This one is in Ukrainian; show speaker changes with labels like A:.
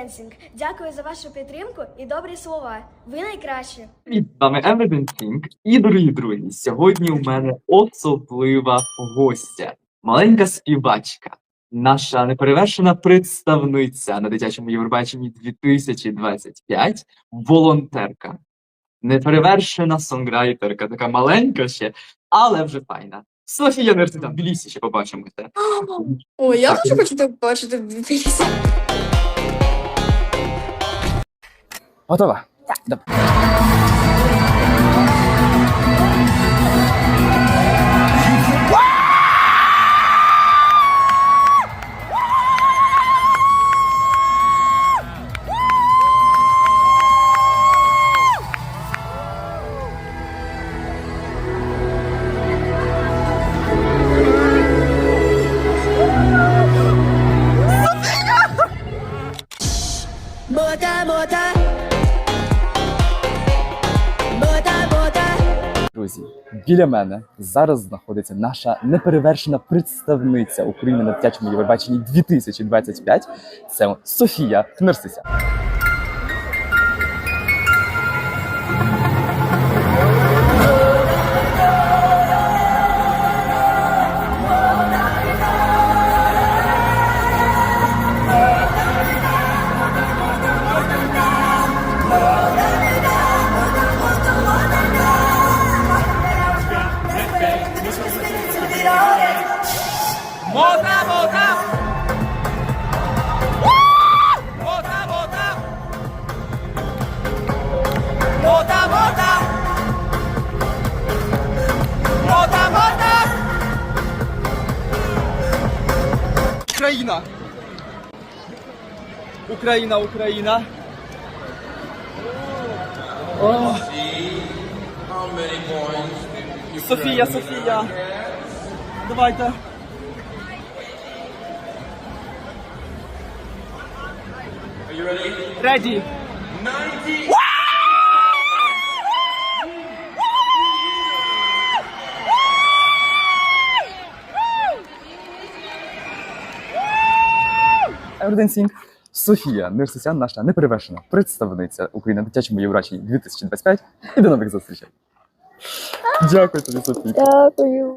A: Everdancing. Дякую за вашу підтримку і добрі слова. Ви найкращі.
B: Привіт, з вами Everything Think. І, дорогі друзі, сьогодні у мене особлива гостя, маленька співачка, наша неперевершена представниця на дитячому Євробаченні 2025, волонтерка, неперевершена сонграйтерка, така маленька ще, але вже файна. Софія Нерсита, в Білісі ще побачимося.
C: Ой, я хочу
B: ну-
C: хочу так бачити в Тбілісі. Ottawa. Ja. Moda, moda.
D: Друзі, біля мене зараз знаходиться наша неперевершена представниця України на дитячому Євробаченні 2025. Це Софія Volta,
E: volta! Ukraina. Ukraina, Ukraina. Oh. See how many points Софія, Софія! Давайте! Ready?
D: Евроденсінг. Софія Нерсисян, наша неперевершена представниця України дитячому Євробаченні 2025. І до нових зустрічей. Дякую тобі, Софія.
C: Дякую.